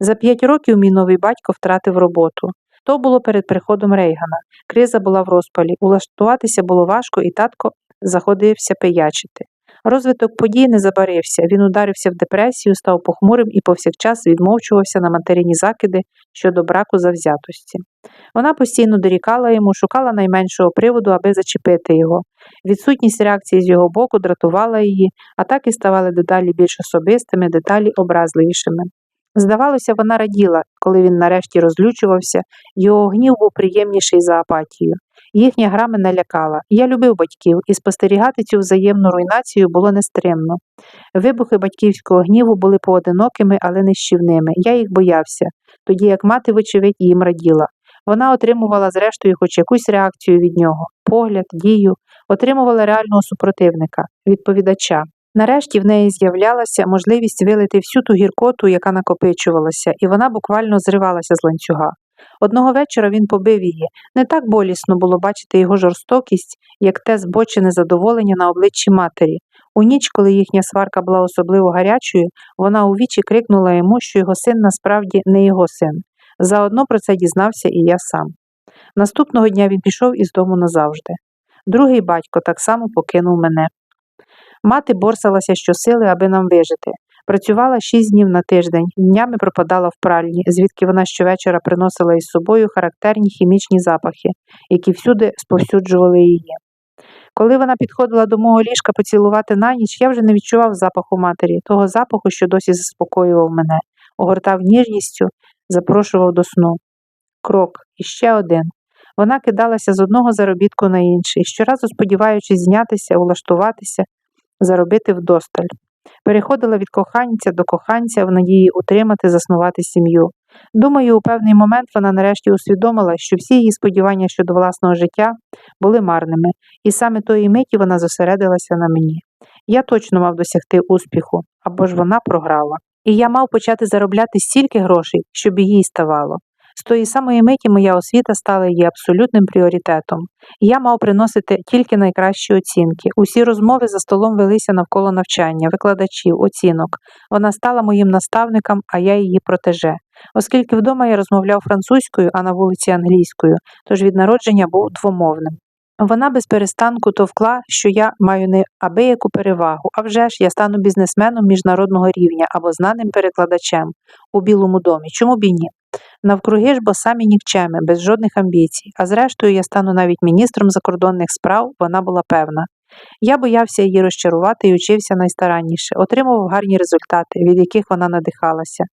За п'ять років мій новий батько втратив роботу. То було перед приходом Рейгана. Криза була в розпалі, улаштуватися було важко, і татко заходився пиячити. Розвиток подій не забарився, він ударився в депресію, став похмурим і повсякчас відмовчувався на материні закиди щодо браку завзятості. Вона постійно дорікала йому, шукала найменшого приводу, аби зачепити його. Відсутність реакції з його боку дратувала її, атаки ставали дедалі більш особистими, дедалі образливішими. Здавалося, вона раділа, коли він нарешті розлючувався, його гнів був приємніший за апатію. Їхня гра мене лякала. Я любив батьків, і спостерігати цю взаємну руйнацію було нестримно. Вибухи батьківського гніву були поодинокими, але нищівними. Я їх боявся, тоді як мати, вочевидь, їм раділа. Вона отримувала, зрештою, хоч якусь реакцію від нього, погляд, дію, отримувала реального супротивника, відповідача. Нарешті в неї з'являлася можливість вилити всю ту гіркоту, яка накопичувалася, і вона буквально зривалася з ланцюга. Одного вечора він побив її. Не так болісно було бачити його жорстокість, як те збочене задоволення на обличчі матері. У ніч, коли їхня сварка була особливо гарячою, вона у вічі крикнула йому, що його син насправді не його син. Заодно про це дізнався і я сам. Наступного дня він пішов із дому назавжди. Другий батько так само покинув мене. Мати борсалася щосили, аби нам вижити. Працювала шість днів на тиждень, днями пропадала в пральні, звідки вона щовечора приносила із собою характерні хімічні запахи, які всюди сповсюджували її. Коли вона підходила до мого ліжка поцілувати на ніч, я вже не відчував запаху матері, того запаху, що досі заспокоював мене, огортав ніжністю, запрошував до сну. Крок, іще один. Вона кидалася з одного заробітку на інший, щоразу сподіваючись знятися, улаштуватися, заробити вдосталь. Переходила від коханця до коханця в надії утримати, заснувати сім'ю. Думаю, у певний момент вона нарешті усвідомила, що всі її сподівання щодо власного життя були марними, і саме тої миті вона зосередилася на мені. Я точно мав досягти успіху, або ж вона програла. І я мав почати заробляти стільки грошей, щоб їй ставало. З тої самої миті моя освіта стала її абсолютним пріоритетом. Я мав приносити тільки найкращі оцінки. Усі розмови за столом велися навколо навчання, викладачів, оцінок. Вона стала моїм наставником, а я її протеже. Оскільки вдома я розмовляв французькою, а на вулиці англійською, тож від народження був двомовним. Вона без перестанку товкла, що я маю не абияку перевагу, а вже ж я стану бізнесменом міжнародного рівня або знаним перекладачем у Білому домі. Чому б і ні? Навкруги ж бо самі нікчеми, без жодних амбіцій, а зрештою я стану навіть міністром закордонних справ, вона була певна. Я боявся її розчарувати і учився найстаранніше, отримував гарні результати, від яких вона надихалася.